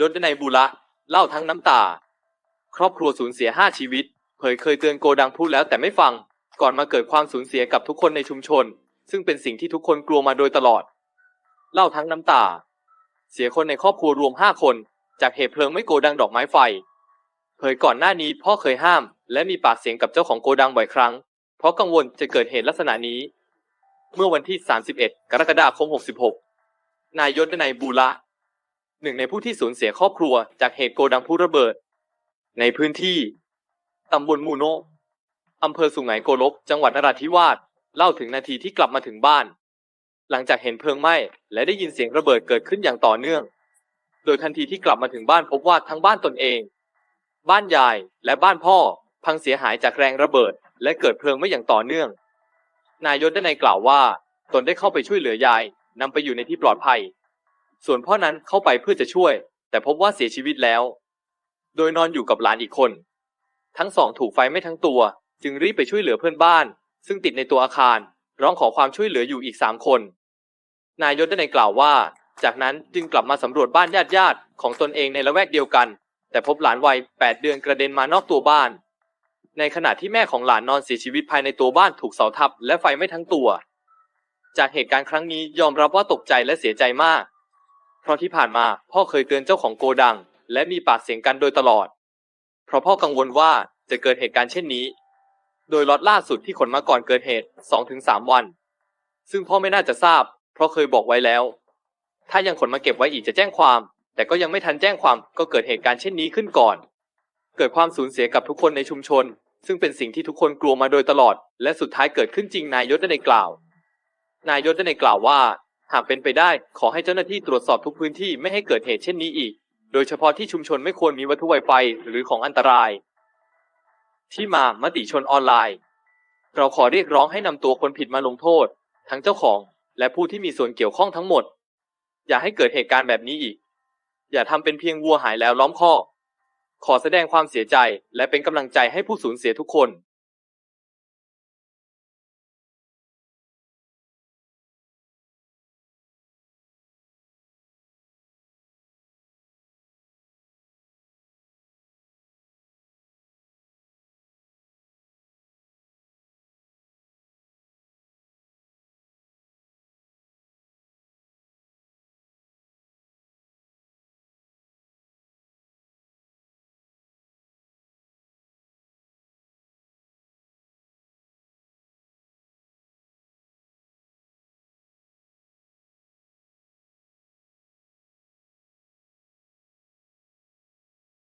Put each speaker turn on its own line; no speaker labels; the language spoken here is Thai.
ดนในบุระเล่าทั้งน้ำตา ครอบครัวสูญเสียห้าชีวิต เผยเคยเตือนโกดังพูดแล้วแต่ไม่ฟัง ก่อนมาเกิดความสูญเสียกับทุกคนในชุมชน ซึ่งเป็นสิ่งที่ทุกคนกลัวมาโดยตลอด เล่าทั้งน้ำตา เสียคนในครอบครัวรวมห้าคน จากเหตุเพลิงไม่โกดังดอกไม้ไฟ เผยก่อนหน้านี้พ่อเคยห้าม และมีปากเสียงกับเจ้าของโกดังบ่อยครั้ง เพราะกังวลจะเกิดเหตุลักษณะนี้ เมื่อวันที่ 31 กรกฎาคม 66 นายยศนัยบูระ หนึ่งในผู้ที่สูญเสียครอบครัวจากเหตุโกดังผู้ระเบิด ในพื้นที่ตำบลมูโนอำเภอสุไหงโกลก จังหวัดนราธิวาสเล่าถึงนาทีที่กลับมาถึงบ้าน หลังจากเห็นเพลิงไหม้และได้ยินเสียงระเบิดเกิดขึ้นอย่างต่อเนื่อง โดยทันทีที่กลับมาถึงบ้านพบว่าทั้งบ้านตนเอง บ้านยายและบ้านพ่อ พังเสียหายจากแรงระเบิด และเกิดเพลิงไหม้อย่างต่อเนื่อง นายยศได้ในกล่าวว่า ตนได้เข้าไปช่วยเหลือยายนำไปอยู่ในที่ปลอดภัย ส่วนพ่อนั้นเข้าไปเพื่อจะช่วย แต่พบว่าเสียชีวิตแล้ว โดยนอนอยู่กับหลานอีกคน ทั้งสองถูกไฟไม้ทั้งตัว จึงรีบไปช่วยเหลือเพื่อนบ้าน ซึ่งติดในตัวอาคาร ร้องขอความช่วยเหลืออยู่อีกสามคน นายยศได้ในกล่าวว่า จากนั้นจึงกลับมาสำรวจบ้านญาติญาติของตนเองในละแวกเดียวกัน แต่พบหลานวัย8เดือนกระเด็นมานอกตัวบ้าน ในขณะที่แม่ของหลานนอนเสียชีวิตภายในตัวบ้านถูกเสาทับและไฟไม้ทั้งตัว จากเหตุการณ์ครั้งนี้ยอมรับว่าตกใจและเสียใจมาก ราะที่ผ่านมาพ่อเคยเตือนเจ้าของโกดัง และมีปากเสียงกันโดยตลอด เพราะพ่อกังวลว่าจะเกิดเหตุการณ์เช่นนี้ โดยล็อตล่าสุดที่ขนมาก่อนเกิดเหตุ 2-3 วัน ซึ่งพ่อไม่น่าจะทราบ เพราะเคยบอกไว้แล้ว ถ้ายังขนมาเก็บไว้อีกจะแจ้งความ แต่ก็ยังไม่ทันแจ้งความก็เกิดเหตุการณ์เช่นนี้ขึ้นก่อน เกิดความสูญเสียกับทุกคนในชุมชน ซึ่งเป็นสิ่งที่ทุกคนกลัวมาโดยตลอด และสุดท้ายเกิดขึ้นจริงนายยศได้ในกล่าว นายยศได้ในกล่าวว่า หากเป็นไปได้ ขอให้เจ้าหน้าที่ตรวจสอบทุกพื้นที่ไม่ให้เกิดเหตุเช่นนี้อีก โดยเฉพาะที่ชุมชนไม่ควรมีวัตถุไวไฟหรือของอันตราย ที่มามติชนออนไลน์ เราขอเรียกร้องให้นำตัวคนผิดมาลงโทษ ทั้งเจ้าของ และผู้ที่มีส่วนเกี่ยวข้องทั้งหมด อย่าให้เกิดเหตุการณ์แบบนี้อีก อย่าทำเป็นเพียงวัวหายแล้วล้อมคอกขอแสดงความเสียใจและเป็นกำลังใจให้ผู้สูญเสียทุกคน